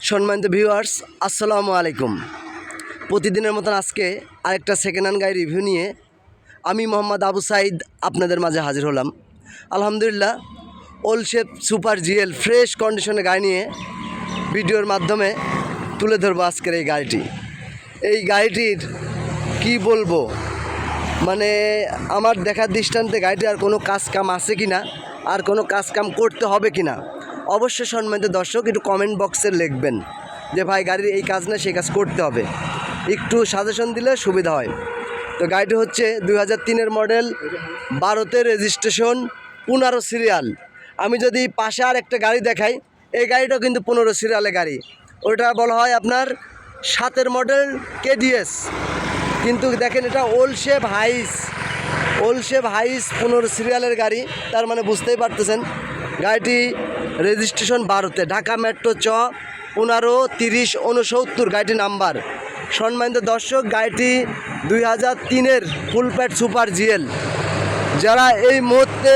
সম্মানিত ভিউয়ার্স আসসালামু আলাইকুম। প্রতিদিনের মতন আজকে আরেকটা সেকেন্ড হ্যান্ড গাড়ি রিভিউ নিয়ে আমি মোহাম্মদ আবু সাইদ আপনাদের মাঝে হাজির হলাম। আলহামদুলিল্লাহ ওল শেপ সুপার জিএল ফ্রেশ কন্ডিশনে গাড়ি নিয়ে ভিডিওর মাধ্যমে তুলে ধরবো আজকের এই গাড়িটি। এই গাড়িটির কি বলব? মানে আমার দেখার দৃষ্টান্তে গাড়িটি আর কোনো কাজ কাম আছে কি না আর কোনো কাজ কাম করতে হবে কি না অবশ্যই সম্মানিত দর্শক, একটু কমেন্ট বক্সে লিখবেন যে, ভাই, গাড়ির এই কাজ না, সেই কাজ করতে হবে। একটু সাজেশন দিলে সুবিধা হয়। তো গাড়িটি হচ্ছে দুই হাজার তিনের মডেল বারোতে রেজিস্ট্রেশন পনেরো সিরিয়াল আমি যদি পাশে আর একটা গাড়ি দেখাই, এই গাড়িটাও কিন্তু পনেরো সিরিয়ালের গাড়ি। ওটা বলা হয় আপনার সাতের মডেল কেডিএস কিন্তু দেখেন, এটা ওল শেপ হাইস ওল শেপ হাইস পনেরো সিরিয়ালের গাড়ি, তার মানে বুঝতেই পারতেছেন। গাড়িটি রেজিস্ট্রেশন বারোতে, ঢাকা মেট্রো চ, পনেরো, তিরিশ উনসত্তর গাড়িটি নাম্বার। সম্মানিত দর্শক, গাড়িটি দুই হাজার তিনের ফুল প্যাট সুপার জিএল। যারা এই মুহূর্তে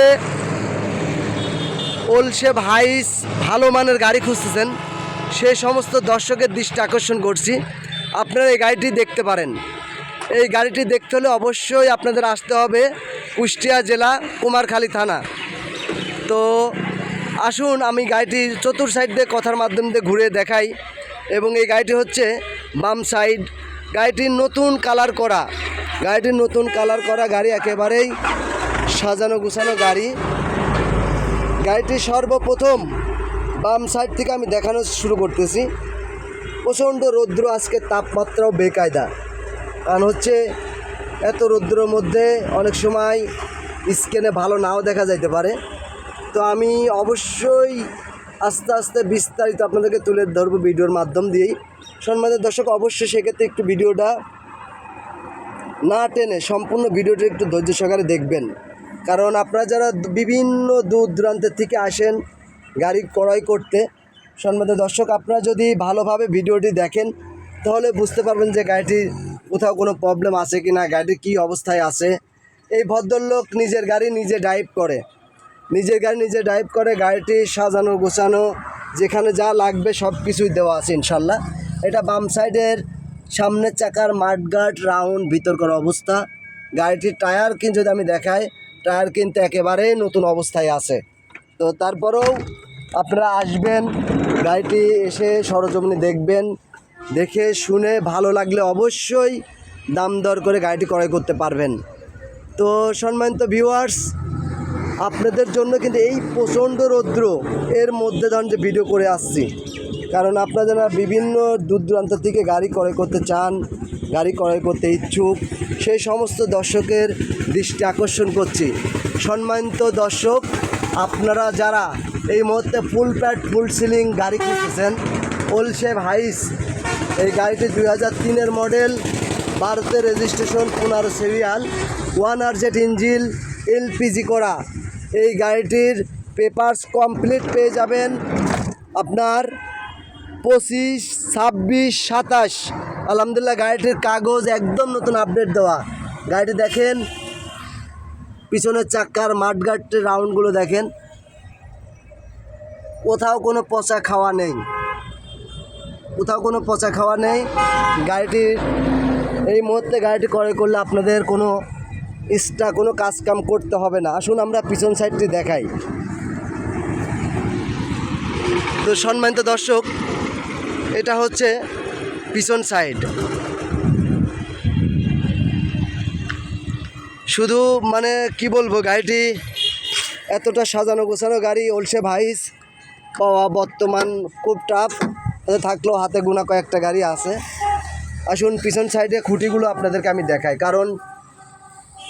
ওলশেপ হাইস ভালো মানের গাড়ি খুঁজতেছেন সেই সমস্ত দর্শকের দৃষ্টি আকর্ষণ করছি। আপনারা এই গাড়িটি দেখতে পারেন। এই গাড়িটি দেখতে হলে অবশ্যই আপনাদের আসতে হবে কুষ্টিয়া জেলা, কুমারখালী থানা। তো আসুন, আমি গাড়িটি চতুর সাইড দিয়ে কথার মাধ্যম দিয়ে ঘুরে দেখাই। এবং এই গাড়িটি হচ্ছে বাম সাইড। গাড়িটির নতুন কালার করা। গাড়িটির নতুন কালার করা গাড়ি একেবারেই সাজানো গুছানো গাড়ি। গাড়িটি সর্বপ্রথম বাম সাইড থেকে আমি দেখানো শুরু করতেছি। প্রচণ্ড রৌদ্র, আজকে তাপমাত্রাও বেকায়দা। কারণ হচ্ছে এত রৌদ্রের মধ্যে অনেক সময় স্ক্যানে ভালো নাও দেখা যাইতে পারে। তো আমি অবশ্যই আস্তে আস্তে বিস্তারিত আপনাদেরকে তুলে ধরবো ভিডিওর মাধ্যম দিয়েই। সম্মানিত দর্শক, অবশ্যই সেক্ষেত্রে একটু ভিডিওটা না টেনে সম্পূর্ণ ভিডিওটি একটু ধৈর্য সহকারে দেখবেন। কারণ আপনারা যারা বিভিন্ন দূর দূরান্তের থেকে আসেন গাড়ি ক্রয় করতে, সম্মানিত দর্শক, আপনারা যদি ভালোভাবে ভিডিওটি দেখেন, তাহলে বুঝতে পারবেন যে গাড়িটির কোথাও কোনো প্রবলেম আছে কি না গাড়িটির কী অবস্থায় আছে। এই ভদ্রলোক নিজের গাড়ি নিজে ড্রাইভ করে। নিজের গাড়ি নিজে ড্রাইভ করে, গাড়িটি সাজানো, গোছানো, যেখানে যা লাগবে সব কিছুই দেওয়া আছে ইনশাল্লাহ। এটা বাম সাইডের সামনের চাকার মাঠগার্ড রাউন্ড ভিতরকার অবস্থা। গাড়িটির টায়ার কিন্তু যদি আমি দেখাই টায়ার কিন্তু একেবারেই নতুন অবস্থায় আছে। তো তারপরেও আপনারা আসবেন, গাড়িটি এসে সরজমিনে দেখবেন, দেখে শুনে ভালো লাগলে অবশ্যই দাম দর করে গাড়িটি ক্রয় করতে পারবেন। তো সম্মানিত ভিউয়ার্স আপনাদের জন্য কিন্তু এই প্রচণ্ড রৌদ্র এর মধ্যে ধরুন যে ভিডিও করে আসছি। কারণ আপনারা যারা বিভিন্ন দূর দূরান্ত থেকে গাড়ি ক্রয় করতে চান, গাড়ি ক্রয় করতে ইচ্ছুক, সেই সমস্ত দর্শকের দৃষ্টি আকর্ষণ করছি। সম্মানিত দর্শক, আপনারা যারা এই মুহূর্তে ফুল প্যাড ফুল সিলিং গাড়ি কিনতেছেন ওলশেপ হাইস এই গাড়িটি দুই হাজার তিনের মডেল ভারতের রেজিস্ট্রেশন পনেরো serial one R Z engine LPG করা। এই গাড়িটির পেপারস কমপ্লিট পেয়ে যাবেন আপনার পঁচিশ, ছাব্বিশ, সাতাশ। আলহামদুলিল্লাহ, গাড়িটির কাগজ একদম নতুন আপডেট দেওয়া। গাড়িটি দেখেন, পিছনের চাক্কার মাঠগাটের রাউন্ডগুলো দেখেন। কোথাও কোনো পচা খাওয়া নেই। কোথাও কোনো পচা খাওয়া নেই। গাড়িটির, এই মুহূর্তে গাড়িটি ক্রয় করলে আপনাদের কোনো এক্সট্রা কোনো কাজ কাম করতে হবে না। আসুন আমরা পিছন সাইডটি দেখাই। তো সম্মানিত দর্শক, এটা হচ্ছে পিছন সাইড। শুধু মানে কি বলব, গাড়িটি এতটা সাজানো গোছানো গাড়ি, ওলসে ভাইস, পাওয়া বর্তমান খুব টাফ থাকলেও হাতে গোনা কয়েকটা গাড়ি আছে। আসুন পিছন সাইডে খুঁটিগুলো আপনাদেরকে আমি দেখাই, কারণ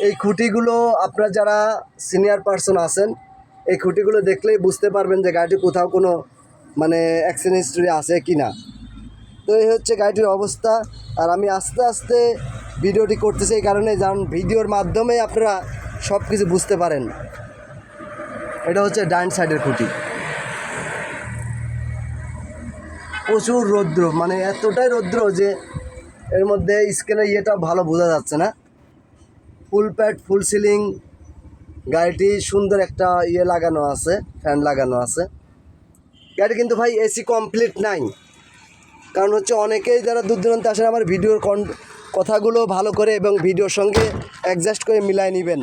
এই খুঁটিগুলো আপনারা যারা সিনিয়র পার্সন আছেন, এই খুঁটিগুলো দেখলেই বুঝতে পারবেন যে গাড়িটি কোথাও কোনো মানে অ্যাক্সিডেন্ট হিস্ট্রি আছে কি না। তো এই হচ্ছে গাড়িটির অবস্থা। আর আমি আস্তে আস্তে ভিডিওটি করতেছি এই কারণে যেমন ভিডিওর মাধ্যমে আপনারা সব কিছু বুঝতে পারেন। এটা হচ্ছে ডাইন সাইডের খুঁটি। প্রচুর রৌদ্র মানে এতটাই রৌদ্র যে এর মধ্যে স্ক্রিনের ইয়েটা ভালো বোঝা যাচ্ছে না। ফুল প্যাড ফুল সিলিং, গাড়িটি সুন্দর একটা ইয়ে লাগানো আছে, ফ্যান লাগানো আছে। গাড়ি কিন্তু ভাই এসি কমপ্লিট নাই। কারণ হচ্ছে অনেকেই যারা দূর দূরান্তে আসেন, আমার ভিডিওর কন কথাগুলো ভালো করে এবং ভিডিওর সঙ্গে অ্যাডজাস্ট করে মিলাই নেবেন।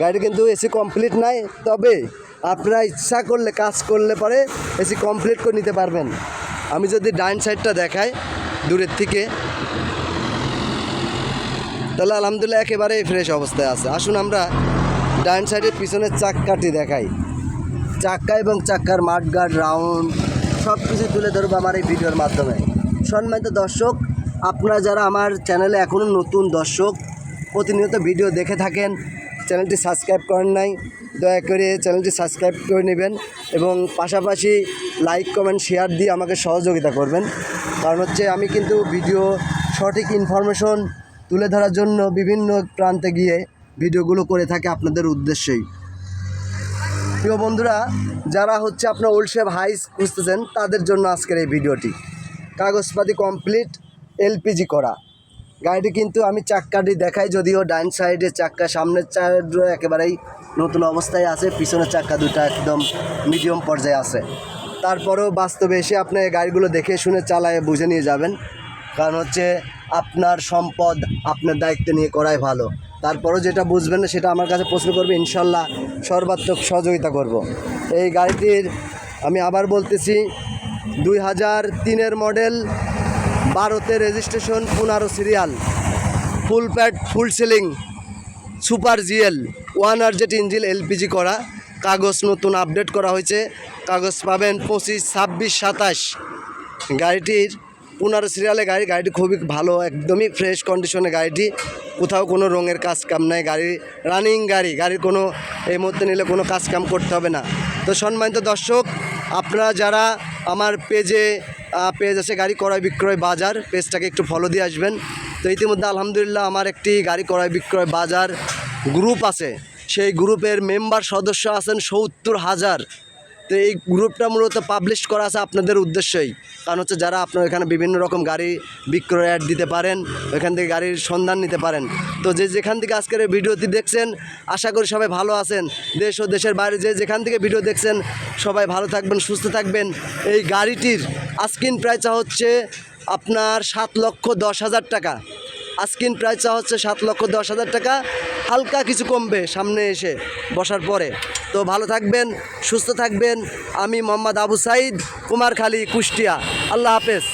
গাড়ি কিন্তু এসি কমপ্লিট নাই, তবে আপনারা ইচ্ছা করলে, কাজ করলে পরে এসি কমপ্লিট করে নিতে পারবেন। আমি যদি ডাইন সাইডটা দেখাই, দূরের থেকে। তাহলে আলহামদুলিল্লাহ একেবারেই ফ্রেশ অবস্থায় আছে। আসুন আমরা ডাইন সাইডের পিছনের চাক্কাটি দেখাই। চাক্কা এবং চাক্কার মাঠগার্ড রাউন্ড সব কিছু তুলে ধরবো আমার এই ভিডিওর মাধ্যমে। সম্মানিত দর্শক, আপনারা যারা আমার চ্যানেলে এখনও নতুন দর্শক, প্রতিনিয়ত ভিডিও দেখে থাকেন চ্যানেলটি সাবস্ক্রাইব করেন নাই, দয়া করে চ্যানেলটি সাবস্ক্রাইব করে নেবেন এবং পাশাপাশি লাইক কমেন্ট শেয়ার দিয়ে আমাকে সহযোগিতা করবেন। কারণ হচ্ছে আমি কিন্তু ভিডিও সঠিক ইনফরমেশন তুলে ধরার জন্য বিভিন্ন প্রান্তে গিয়ে ভিডিওগুলো করে থাকে আপনাদের উদ্দেশ্যেই। প্রিয় বন্ধুরা, যারা হচ্ছে আপনার ওল্ড শেপ হাইস খুঁজতেছেন, তাদের জন্য আজকের এই ভিডিওটি। কাগজপাতি কমপ্লিট এলপিজি করা। গাড়িটি কিন্তু আমি চাক্কাটি দেখাই, যদিও ডাইন সাইডে চাক্কা, সামনের চার একেবারেই নতুন অবস্থায় আছে, পিছনের চাক্কা দুটো একদম মিডিয়াম পর্যায়ে আছে। তারপরেও বাস্তবে এসে আপনি গাড়িগুলো দেখে শুনে চালায়, বুঝে নিয়ে যাবেন। কারণ হচ্ছে আপনার সম্পদ আপনার দায়িত্ব নিয়ে করাই ভালো। তারপরেও যেটা বুঝবেন না, সেটা আমার কাছে প্রশ্ন করবে, ইনশাল্লাহ সর্বাত্মক সহযোগিতা করব। এই গাড়িটির আমি আবার বলতেছি, দুই হাজার তিনের মডেল বারোতে রেজিস্ট্রেশন, পনেরো serial. Full pad, full ceiling, super GL, one R Z engine LPG করা। কাগজ নতুন আপডেট করা হয়েছে। কাগজ পাবেন পঁচিশ, ছাব্বিশ, সাতাশ। গাড়িটির পনেরো সিরিয়ালে গাড়ি, গাড়িটি খুবই ভালো, একদমই ফ্রেশ কন্ডিশনে গাড়িটি। কোথাও কোনো রঙের কাজ কাম নাই, গাড়ি রানিং গাড়ি, গাড়ির কোনো এই মুহূর্তে নিলে কোনো কাজ কাম করতে হবে না। তো সম্মানিত দর্শক, আপনারা যারা আমার পেজে পেজ আছে গাড়ি ক্রয় বিক্রয় বাজার পেজটাকে একটু ফলো দিয়ে আসবেন। তো ইতিমধ্যে আলহামদুলিল্লাহ আমার একটি গাড়ি ক্রয় বিক্রয় বাজার গ্রুপ আছে। সেই গ্রুপের মেম্বার সদস্য আছেন সত্তর হাজার। তো এই গ্রুপটা মূলত পাবলিশ করা আছে আপনাদের উদ্দেশ্যই। কারণ হচ্ছে যারা আপনার এখানে বিভিন্ন রকম গাড়ি বিক্রয় অ্যাড দিতে পারেন, ওইখান থেকে গাড়ির সন্ধান নিতে পারেন। তো যে যেখান থেকে আজকের এই ভিডিওটি দেখছেন, আশা করি সবাই ভালো আছেন। দেশ ও দেশের বাইরে যে যেখান থেকে ভিডিও দেখছেন, সবাই ভালো থাকবেন, সুস্থ থাকবেন। এই গাড়িটির আস্কিন প্রাইসটা হচ্ছে আপনার সাত লক্ষ দশ হাজার টাকা। আস্কিন প্রাইসটা হচ্ছে সাত লক্ষ দশ হাজার টাকা। হালকা কিছু কমবে সামনে এসে বসার পরে। তো ভালো থাকবেন সুস্থ থাকবেন। আমি মোহাম্মদ আবু সাইদ কুমারখালী কুষ্টিয়া। আল্লাহ হাফেজ।